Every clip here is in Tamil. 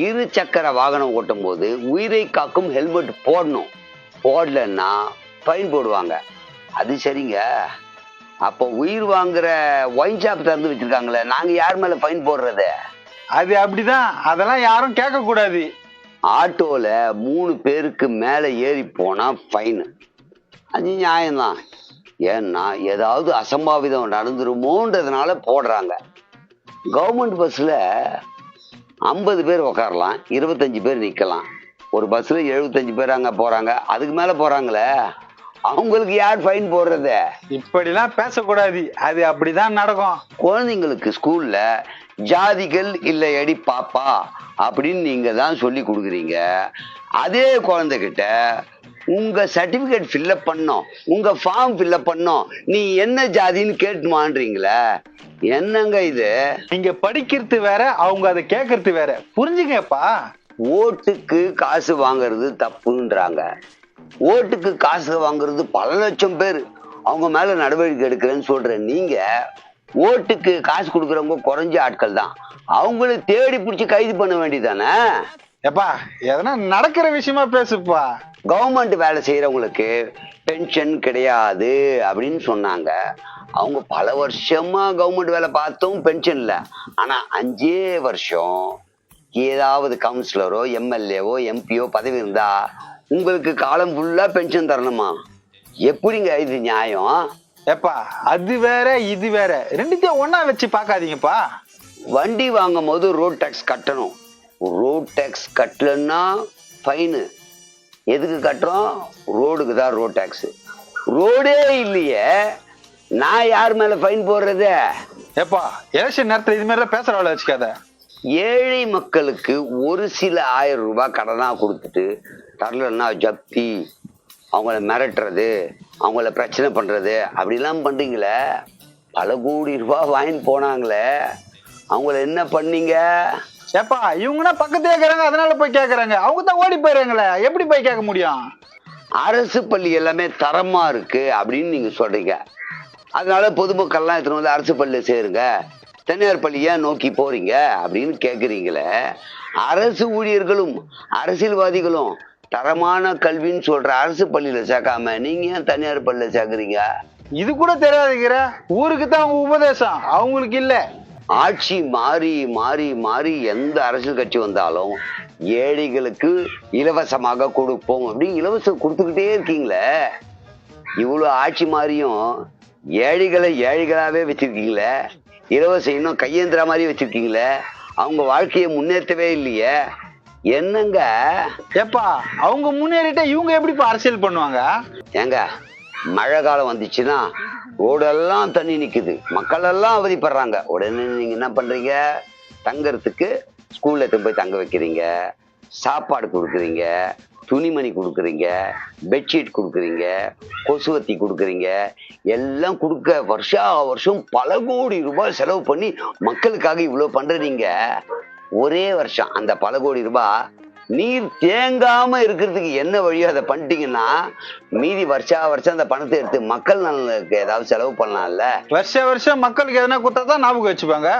இரு சக்கர வாகனம் ஓட்டும் போது உயிரை காக்கும் ஹெல்மெட் போடணும். போடலன்னா ஃபைன் போடுவாங்க. அது சரிங்க. அப்போ உயிர் வாங்குற ஒயின் ஷாப் திறந்து வச்சிருக்காங்களே நாங்க யார் மேல ஃபைன் போடுறது? அது அப்படிதான். அதெல்லாம் யாரும் கேட்க கூடாது ஆட்டோல மூணு பேருக்கு மேல ஏறி போனா ஃபைன் அது நியாயம்தான். ஏன்னா ஏதாவது அசம்பாவிதம் நடந்துருமோன்றதுனால போடுறாங்க. கவர்மெண்ட் பஸ்ல ஐம்பது பேர் உக்காரலாம் இருபத்தஞ்சு பேர் நிக்கலாம். ஒரு பஸ்ல எழுபத்தஞ்சு பேர் அங்க போறாங்க. அதுக்கு மேல போறாங்களே? அவங்களுக்கு யார் ஃபைன் போடுறது? இப்படிலாம் பேசக்கூடாது. அது அப்படிதான் நடக்கும். குழந்தைங்களுக்கு ஸ்கூல்ல ஜாதிகள் இல்லை அடி பாப்பா அப்படின்னு நீங்க தான் சொல்லி கொடுக்குறீங்க. அதே குழந்தைகிட்ட உங்க சர்டிபிகேட் ஃபில்அப் பண்ணோம். உங்க ஃபார்ம் ஃபில்அப் பண்ணோம். நீ என்ன ஜாதின்னு கேட்டுமான்றீங்களே? என்னங்க இது? நீங்க படிக்கிறது வேற அவங்க அதை கேட்கறது வேற. புரிஞ்சுங்கப்பா ஓட்டுக்கு காசு வாங்குறது தப்புன்றாங்க. ஓட்டுக்கு காசு வாங்குறது பல லட்சம் பேர். அவங்க மேல நடவடிக்கை எடுக்கிறேன்னு சொல்ற நீங்க ஓட்டுக்கு காசு கொடுக்கறவங்க குறைஞ்ச ஆட்கள் தான். அவங்கள தேடி பிடிச்சி கைது பண்ண வேண்டியதானே எப்பா எதனா நடக்கிற விஷயமா பேசுப்பா. கவர்மெண்ட் வேலை செய்யறவங்களுக்கு பென்ஷன் கிடையாது அப்படின்னு சொன்னாங்க. அவங்க பல வருஷமா கவர்மெண்ட் வேலை பார்த்தும் பென்ஷன் இல்லை ஆனா அஞ்சே வருஷம் ஏதாவது கவுன்சிலரோ எம்எல்ஏவோ எம்பியோ பதவி இருந்தா உங்களுக்கு காலம் ஃபுல்லா பென்ஷன் தரணுமா? எப்படிங்க இது நியாயம்? எப்பா அது வேற இது வேற. ரெண்டுத்தையும் ஒண்ணா வச்சு பார்க்காதீங்கப்பா. வண்டி வாங்கும் போது ரோட் டேக்ஸ் கட்டணும். ரோட் டேக்ஸ் கட்டலன்னா ஃபைனு எதுக்கு கட்டுறோம்? ரோடுக்கு தான் ரோட் டேக்ஸ் ரோடே இல்லையே. நான் யார் மேல ஃபைன் போடுறது? எப்பா எலெக்ஷன் நேரத்துல இது மாதிரிலாம் பேசுற வேலை வச்சுக்காத. ஏழை மக்களுக்கு ஒரு சில ஆயிரம் ரூபாய் கடனா கொடுத்துட்டு தரலன்னா ஜப்தி. அவங்கள மிரட்டுறது அவங்கள பிரச்சனை பண்றது. அப்படிலாம் பண்றீங்களே? பல கோடி ரூபாய் வாங்கிட்டு போனாங்களே. அவங்கள என்ன பண்ணீங்க? ஏப்பா இவங்கன்னா பக்கத்தே இருக்கிறாங்க அதனால போய் கேக்குறாங்க. அவங்க தான் ஓடி போயிடுறாங்களே எப்படி போய் கேட்க முடியும்? அரசு பள்ளி எல்லாமே தரமா இருக்கு அப்படின்னு நீங்க சொல்றீங்க. அதனால பொதுமக்கள்லாம் எடுத்துட்டு வந்து அரசு பள்ளியில சேருங்க. தனியார் பள்ளியை நோக்கி போறீங்க அப்படின்னு கேக்குறீங்களே. அரசு ஊழியர்களும் அரசியல்வாதிகளும் தரமான கல்வின்னு சொல்ற அரசு பள்ளியில சேர்க்காம நீங்க ஏன் தனியார் பள்ளியில சேர்க்குறீங்க? இது கூட தெரியாதுங்கிற ஊருக்கு தான் உபதேசம் அவங்களுக்கு இல்ல. ஆட்சி மாறி மாறி மாறி எந்த அரசியல் கட்சி வந்தாலும் ஏழைகளுக்கு இலவசமாக கொடுப்போம் அப்படி இலவசம் கொடுத்துக்கிட்டே இருக்கீங்களே. இவ்வளோ ஆட்சி மாறியும் ஏழைகளை ஏழைகளாவே வச்சிருக்கீங்களே. இலவசம் இன்னும் கையேந்திர மாதிரி வச்சிருக்கீங்களே. அவங்க வாழ்க்கையை முன்னேற்றவே இல்லையே. என்னங்க? ஏப்பா அவங்க முன்னேறிட்டா இவங்க எப்படிப்பா அரசியல் பண்ணுவாங்க? ஏங்க மழை காலம் வந்துச்சுன்னா ஓடெல்லாம் தண்ணி நிற்குது மக்கள் எல்லாம் அவதிப்படுறாங்க. உடனே நீங்கள் என்ன பண்ணுறீங்க தங்கறதுக்கு ஸ்கூலில் எடுத்து போய் தங்க வைக்கிறீங்க. சாப்பாடு கொடுக்குறீங்க. துணிமணி கொடுக்குறீங்க. பெட்ஷீட் கொடுக்குறீங்க. கொசுவத்தி கொடுக்குறீங்க. எல்லாம் கொடுக்க வருஷா வருஷம் பல கோடி ரூபாய் செலவு பண்ணி மக்களுக்காக இவ்வளோ பண்ணுறீங்க ஒரே வருஷம். அந்த பல கோடி ரூபாய் நீர் தேங்காம இருக்கிறதுக்கு என்ன வழியோ அதை பண்ணிட்டீங்கன்னா மீதி வருஷா வருஷம் அந்த பணத்தை எடுத்து மக்கள் நலனுக்கு ஏதாவது செலவு பண்ணலாம்ல? வருஷ வருஷம் மக்களுக்கு எதனா கொடுத்தா தான் ஞாபகம் வச்சுப்பாங்க.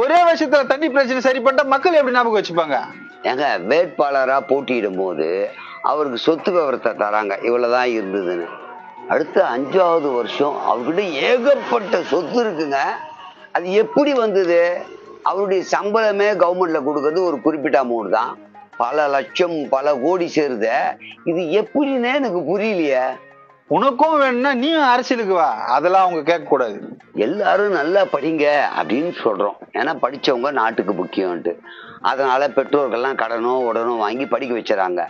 ஒரே வருஷத்துல தண்ணி பிரச்சனை சரி பண்ணிட்டா மக்கள் எப்படி ஞாபகம் வச்சுப்பாங்க? ஏங்க வேட்பாளரா போட்டியிடும் போது அவருக்கு சொத்து விவரத்தை தராங்க. இவ்வளவுதான் இருந்ததுன்னு. அடுத்த அஞ்சாவது வருஷம் அவர்கிட்ட ஏகப்பட்ட சொத்து இருக்குங்க. அது எப்படி வந்தது? அவருடைய சம்பளமே கவர்மெண்ட்ல கொடுக்கறது ஒரு குறிப்பிட்ட அமௌண்ட் தான். பல லட்சம் பல கோடி சேருதே. இது எப்படின்னே எனக்கு புரியலையே. உனக்கும் வேணும்னா நீயும் அரசியலுக்கு வா. அதெல்லாம் அவங்க கேட்க கூடாது எல்லாரும் நல்லா படிங்க அப்படின்னு சொல்றோம். ஏன்னா படிச்சவங்க நாட்டுக்கு முக்கியம்ட்டு அதனால பெற்றோர்கள்லாம் கடனோ உடனோ வாங்கி படிக்க வச்சுறாங்க.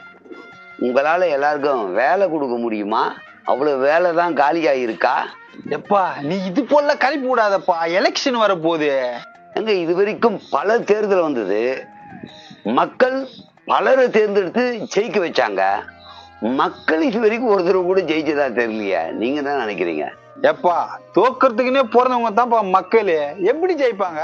உங்களால எல்லாருக்கும் வேலை கொடுக்க முடியுமா? அவ்வளவு வேலை தான் காலியா இருக்கா எப்பா நீ இது போல கழிப்பு விடாதப்பா. எலெக்ஷன் வர போகுது எங்க இது வரைக்கும் பல தேர்தல் வந்தது. மக்கள் பலரை தேர்ந்தெடுத்து ஜெயிக்க வச்சாங்க. மக்கள் இது வரைக்கும் ஒருத்தர் கூட ஜெயிச்சதா தெரியலையே. நீங்க தான் நினைக்கிறீங்க. எப்பா தோக்கிறதுக்குன்னே பிறந்தவங்க தான்ப்பா மக்கள். எப்படி ஜெயிப்பாங்க?